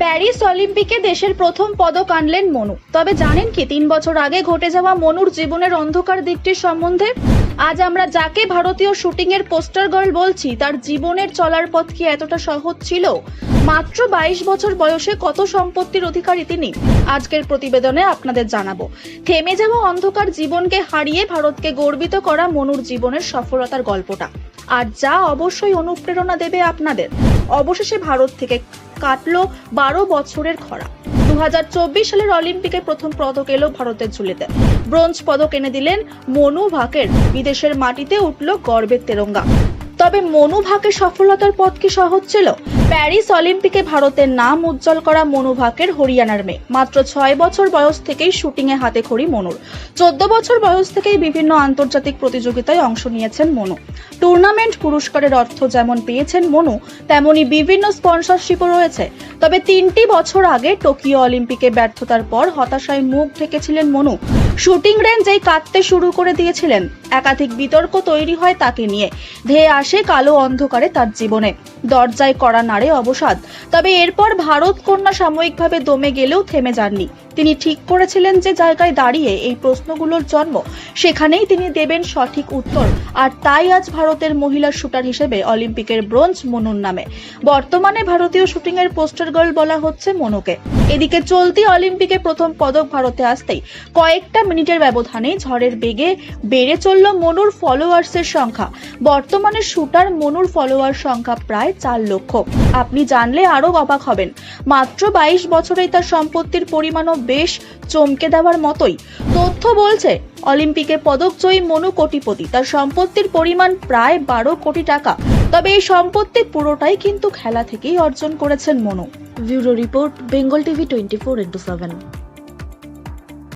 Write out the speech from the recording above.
Paris অলিম্পিকে দেশের প্রথম পদক আনলেন মনু। তবে জানেন কি, তিন বছর আগে ঘটে যাওয়া মনুর জীবনের অন্ধকার দিকটির সম্বন্ধে আজ আমরা যাকে ভারতীয় শুটিং এর পোস্টার গার্ল বলছি, তার জীবনের চলার পথ কি এতটা সহজ ছিল? মাত্র বাইশ বছর বয়সে কত সম্পত্তির অধিকারী তিনি? আজকের প্রতিবেদনে আপনাদের জানাব। থেমে যাওয়া অন্ধকার জীবনকে হারিয়ে ভারতকে গর্বিত করা মনুর জীবনের সফলতার গল্পটা। আর যা অবশ্যই অনুপ্রেরণা দেবে আপনাদের। অবশেষে ভারত থেকে কাটলো বারো বছরের খরা। দু হাজার চব্বিশ সালের অলিম্পিকে প্রথম পদক এলো ভারতের ঝুলিতে। ব্রোঞ্জ পদক এনে দিলেন মনু ভাকের। বিদেশের মাটিতে উঠল গর্বের তেরঙ্গা। তবে মনু ভাকের সফলতার পথ কি সহজ ছিল? প্যারিস অলিম্পিকে ভারতের নাম উজ্জ্বল করা মনু ভাকের হরিয়ানার মেয়ে। মাত্র ছয় বছর বয়স থেকেই শুটিংয়ে হাতে খড়ি মনুর। চোদ্দ বছর বয়স থেকেই বিভিন্ন আন্তর্জাতিক প্রতিযোগিতায় অংশ নিয়েছেন মনু। টুর্নামেন্ট পুরস্কারের অর্থ যেমন পেয়েছেন মনু, তেমনি বিভিন্ন স্পন্সরশিপও রয়েছে। তবে তিনটি বছর আগে টোকিও অলিম্পিকে ব্যর্থতার পর হতাশায় মুখ ঢেকেছিলেন মনু। শুটিং রেঞ্জেই কাঁদতে শুরু করে দিয়েছিলেন। একাধিক বিতর্ক তৈরি হয় তাকে নিয়ে। ধেয়ে আসে কালো অন্ধকারে তার জীবনে। দরজায় করা নাড়ে অবসাদ। তবে এরপর ভারত কন্যা সাময়িকভাবে দমে গেলেও থেমে যাননি। তিনি ঠিক করেছিলেন যে জায়গায় দাঁড়িয়ে এই প্রশ্নগুলোর জন্ম। সেখানেই তিনি দেবেন সঠিক উত্তর। আর তাই আজ ভারতের মহিলা শুটার হিসেবে অলিম্পিকের ব্রোঞ্জ মনুর নামে। বর্তমানে ভারতীয় শুটিং এর পোস্টার গার্ল বলা হচ্ছে মনুকে। এদিকে চলতি অলিম্পিকে প্রথম পদক ভারতে আসতেই কয়েকটা মিনিটের ব্যবধানে ঝড়ের বেগে বেড়ে চলল মনুর ফলোয়ার্সের সংখ্যা। বর্তমানে শুটার মনুর ফলোয়ার সংখ্যা প্রায় চার লক্ষ। আপনি জানলে আরও অবাক হবেন। মাত্র বাইশ বছরেই তার সম্পত্তির পরিমাণও বেশ চমকে দেওয়ার মতোই। তথ্য বলছে, অলিম্পিকে পদক জয়ী মনু কোটিপতি। তার সম্পত্তির পরিমাণ প্রায় বারো কোটি টাকা। তবে এই সম্পত্তি পুরোটাই কিন্তু খেলা থেকেই অর্জন করেছেন Manu. Bureau report, Bengal TV twenty four into seven.